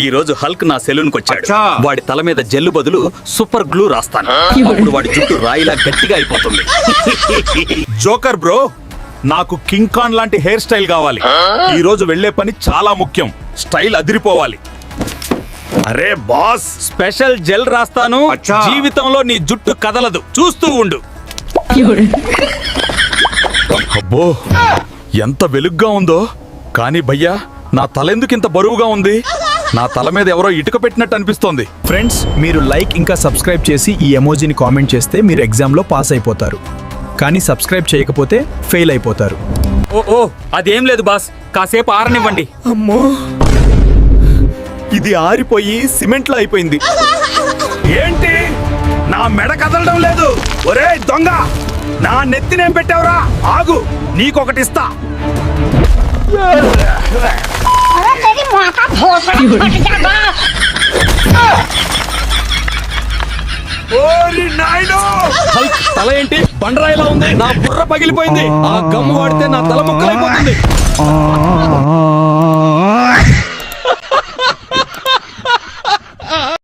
ఈ రోజు హల్క్ నా సెలూన్కి వచ్చాడు. వాడి తల మీద జెల్లు బదులు సూపర్ గ్లూ రాస్తాను. అప్పుడు వాడి జుట్టు రాయిలా గట్టిగా అయిపోతుంది. జోకర్ బ్రో నాకు కింగ్ కాన్ లాంటి హెయిర్ స్టైల్ కావాలి. ఈ రోజు వెళ్ళే పని చాలా ముఖ్యం. స్టైల్ అదిరిపోవాలి. అరే బాస్ స్పెషల్ జెల్ రాస్తాను. జీవితంలో నీ జుట్టు కదలదు. చూస్తూ ఉండు. అబ్బో ఎంత వెలుగ్గా ఉందో. కానీ భయ్యా నా తల ఎందుకు ఇంత బరువుగా ఉంది? నా తల మీద ఎవరో ఇటుక పెట్టినట్టు అనిపిస్తోంది. ఫ్రెండ్స్ మీరు లైక్ ఇంకా సబ్స్క్రైబ్ చేసి ఈ ఎమోజీని కామెంట్ చేస్తే మీరు ఎగ్జామ్లో పాస్ అయిపోతారు. కానీ సబ్స్క్రైబ్ చేయకపోతే ఫెయిల్ అయిపోతారు. ఓ ఓ అదేం లేదు బాస్. కాసేపు ఆరనివ్వండి. ఇది ఆరిపోయి సిమెంట్లో అయిపోయింది. ఏంటి? నా మెడ కదలడం లేదు. ఒరే దొంగ! నా నెత్తినేం పెట్టావురా? ఆగు. నీకొకటి తల ఏంటి? బండరాయిలా ఉంది? నా బుర్ర పగిలిపోయింది. ఆ గమ్ము వాడితే నా తల ముక్కలైపోతుంది.